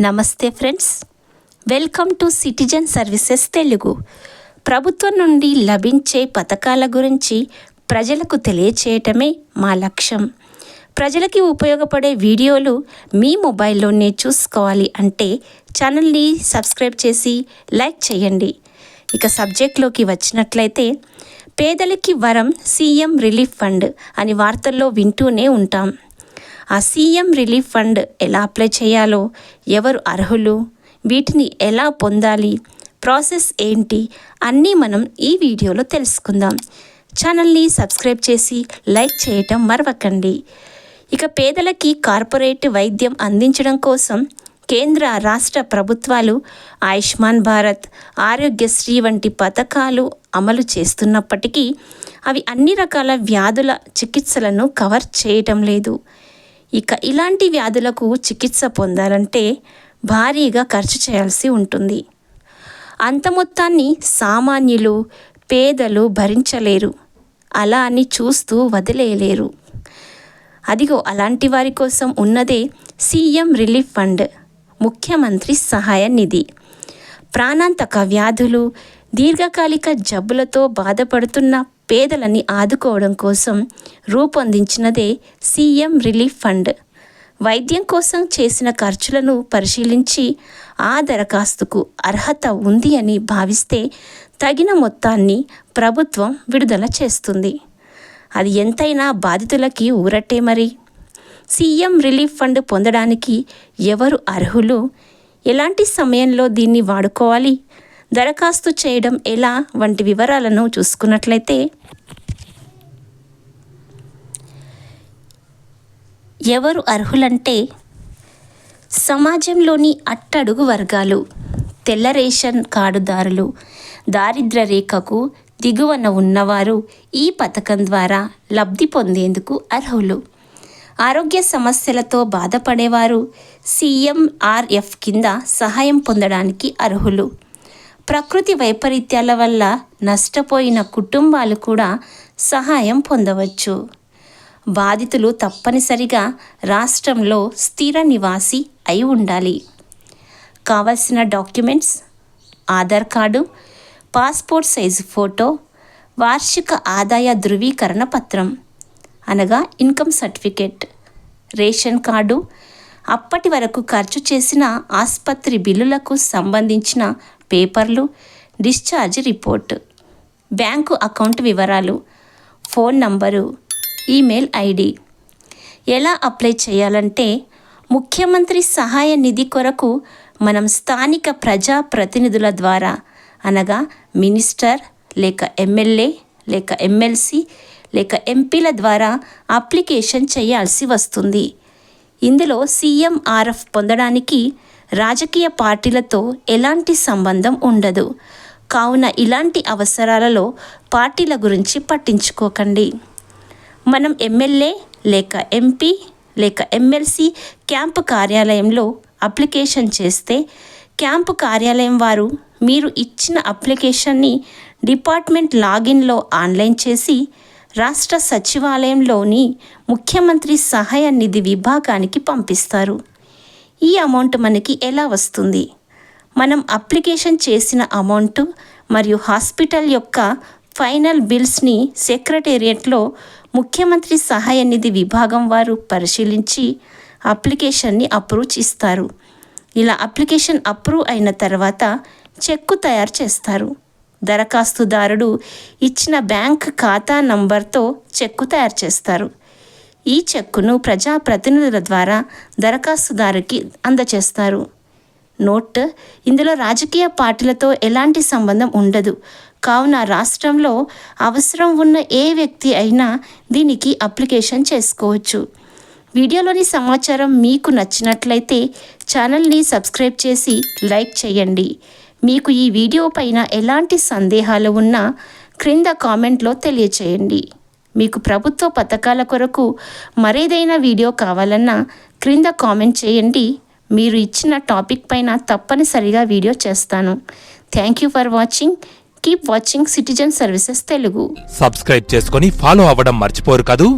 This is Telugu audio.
నమస్తే friends. Welcome to citizen services Telugu. ప్రభుత్వం నుండి లభించే పథకాల గురించి ప్రజలకు తెలియచేయటమే మా లక్ష్యం. ప్రజలకి ఉపయోగపడే వీడియోలు మీ మొబైల్లోనే చూసుకోవాలి అంటే ఛానల్ని సబ్స్క్రైబ్ చేసి లైక్ చేయండి. ఇక సబ్జెక్ట్లోకి వచ్చినట్లయితే పేదలకి వరం సీఎం రిలీఫ్ ఫండ్ అని వార్తల్లో వింటూనే ఉంటాం. ఆ సీఎం రిలీఫ్ ఫండ్ ఎలా అప్లై చేయాలో ఎవరు అర్హులు వీటిని ఎలా పొందాలి ప్రాసెస్ ఏంటి అన్నీ మనం ఈ వీడియోలో తెలుసుకుందాం. ఛానల్ని సబ్స్క్రైబ్ చేసి లైక్ చేయటం మరవకండి. ఇక పేదలకి కార్పొరేట్ వైద్యం అందించడం కోసం కేంద్ర రాష్ట్ర ప్రభుత్వాలు ఆయుష్మాన్ భారత్ ఆరోగ్యశ్రీ వంటి పథకాలు అమలు చేస్తున్నప్పటికీ అవి అన్ని రకాల వ్యాధుల చికిత్సలను కవర్ చేయటం లేదు. ఇక ఇలాంటి వ్యాధులకు చికిత్స పొందాలంటే భారీగా ఖర్చు చేయాల్సి ఉంటుంది. అంత మొత్తాన్ని సామాన్యులు పేదలు భరించలేరు. అలా అని చూస్తూ వదిలేయలేరు. అదిగో అలాంటి వారి కోసం ఉన్నదే సీఎం రిలీఫ్ ఫండ్ ముఖ్యమంత్రి సహాయ నిధి. ప్రాణాంతక వ్యాధులు దీర్ఘకాలిక జబ్బులతో బాధపడుతున్న పేదలని ఆదుకోవడం కోసం రూపొందించినదే సీఎం రిలీఫ్ ఫండ్. వైద్యం కోసం చేసిన ఖర్చులను పరిశీలించి ఆ దరఖాస్తుకు అర్హత ఉంది అని భావిస్తే తగిన మొత్తాన్ని ప్రభుత్వం విడుదల చేస్తుంది. అది ఎంతైనా బాధితులకి ఊరట్టే మరి. సీఎం రిలీఫ్ ఫండ్ పొందడానికి ఎవరు అర్హులు? ఎలాంటి సమయంలో దీన్ని వాడుకోవాలి? దరఖాస్తు చేయడం ఎలా వంటి వివరాలను చూసుకున్నట్లయితే ఎవరు అర్హులంటే సమాజంలోని అట్టడుగు వర్గాలు తెల్ల రేషన్ కార్డుదారులు దారిద్ర రేఖకు దిగువన ఉన్నవారు ఈ పథకం ద్వారా లబ్ధి పొందేందుకు అర్హులు. ఆరోగ్య సమస్యలతో బాధపడేవారు సీఎంఆర్ఎఫ్ కింద సహాయం పొందడానికి అర్హులు. ప్రకృతి వైపరీత్యాల వల్ల నష్టపోయిన కుటుంబాలు కూడా సహాయం పొందవచ్చు. బాధితులు తప్పనిసరిగా రాష్ట్రంలో స్థిర నివాసి అయి ఉండాలి. కావలసిన documents Aadhaar card passport size photo వార్షిక ఆదాయ ధృవీకరణ పత్రం అనగా ఇన్కమ్ సర్టిఫికేట్ రేషన్ కార్డు అప్పటి వరకు ఖర్చు చేసిన ఆసుపత్రి బిల్లులకు సంబంధించిన పేపర్లు డిశ్చార్జ్ రిపోర్ట్ బ్యాంకు అకౌంట్ వివరాలు ఫోన్ నంబరు ఈమెయిల్ ఐడి. ఎలా అప్లై చేయాలంటే ముఖ్యమంత్రి సహాయ నిధి కొరకు మనం స్థానిక ప్రజా ప్రతినిధుల ద్వారా అనగా మినిస్టర్ లేక ఎమ్మెల్యే లేక ఎమ్మెల్సీ లేక ఎంపీల ద్వారా అప్లికేషన్ చేయాల్సి వస్తుంది. ఇందులో సీఎంఆర్ఎఫ్ పొందడానికి రాజకీయ పార్టీలతో ఎలాంటి సంబంధం ఉండదు. కావున ఇలాంటి అవసరాలలో పార్టీల గురించి పట్టించుకోకండి. మనం ఎమ్మెల్యే లేక ఎంపీ లేక ఎమ్మెల్సీ క్యాంపు కార్యాలయంలో అప్లికేషన్ చేస్తే క్యాంపు కార్యాలయం వారు మీరు ఇచ్చిన అప్లికేషన్ని డిపార్ట్మెంట్ లాగిన్లో ఆన్లైన్ చేసి రాష్ట్ర సచివాలయంలోని ముఖ్యమంత్రి సహాయ నిధి విభాగానికి పంపిస్తారు. ఈ అమౌంట్ మనకి ఎలా వస్తుంది? మనం అప్లికేషన్ చేసిన అమౌంట్ మరియు హాస్పిటల్ యొక్క ఫైనల్ బిల్స్ని సెక్రటేరియట్లో ముఖ్యమంత్రి సహాయ నిధి విభాగం వారు పరిశీలించి అప్లికేషన్ని అప్రూవ్ ఇస్తారు ఇలా అప్లికేషన్ అప్రూవ్ అయిన తర్వాత చెక్కు తయారు చేస్తారు. దరఖాస్తుదారుడు ఇచ్చిన బ్యాంక్ ఖాతా నంబర్తో చెక్కు తయారు చేస్తారు. ఈ చెక్కును ప్రజాప్రతినిధుల ద్వారా దరఖాస్తుదారుకి అందచేస్తారు. నోట్ ఇందులో రాజకీయ పార్టీలతో ఎలాంటి సంబంధం ఉండదు. కావున రాష్ట్రంలో అవసరం ఉన్న ఏ వ్యక్తి అయినా దీనికి అప్లికేషన్ చేసుకోవచ్చు. వీడియోలోని సమాచారం మీకు నచ్చినట్లయితే ఛానల్ని సబ్స్క్రైబ్ చేసి లైక్ చేయండి. మీకు ఈ వీడియో పైన ఎలాంటి సందేహాలు ఉన్నా క్రింద కామెంట్లో తెలియచేయండి. మీకు ప్రభుత్వ పథకాల కొరకు మరేదైనా వీడియో కావాలన్నా క్రింద కామెంట్ చేయండి. మీరు ఇచ్చిన టాపిక్ పైన తప్పనిసరిగా వీడియో చేస్తాను. Thank you for watching. Keep watching citizen services Telugu. Subscribe చేసుకొని ఫాలో అవ్వడం మర్చిపోరు కదూ?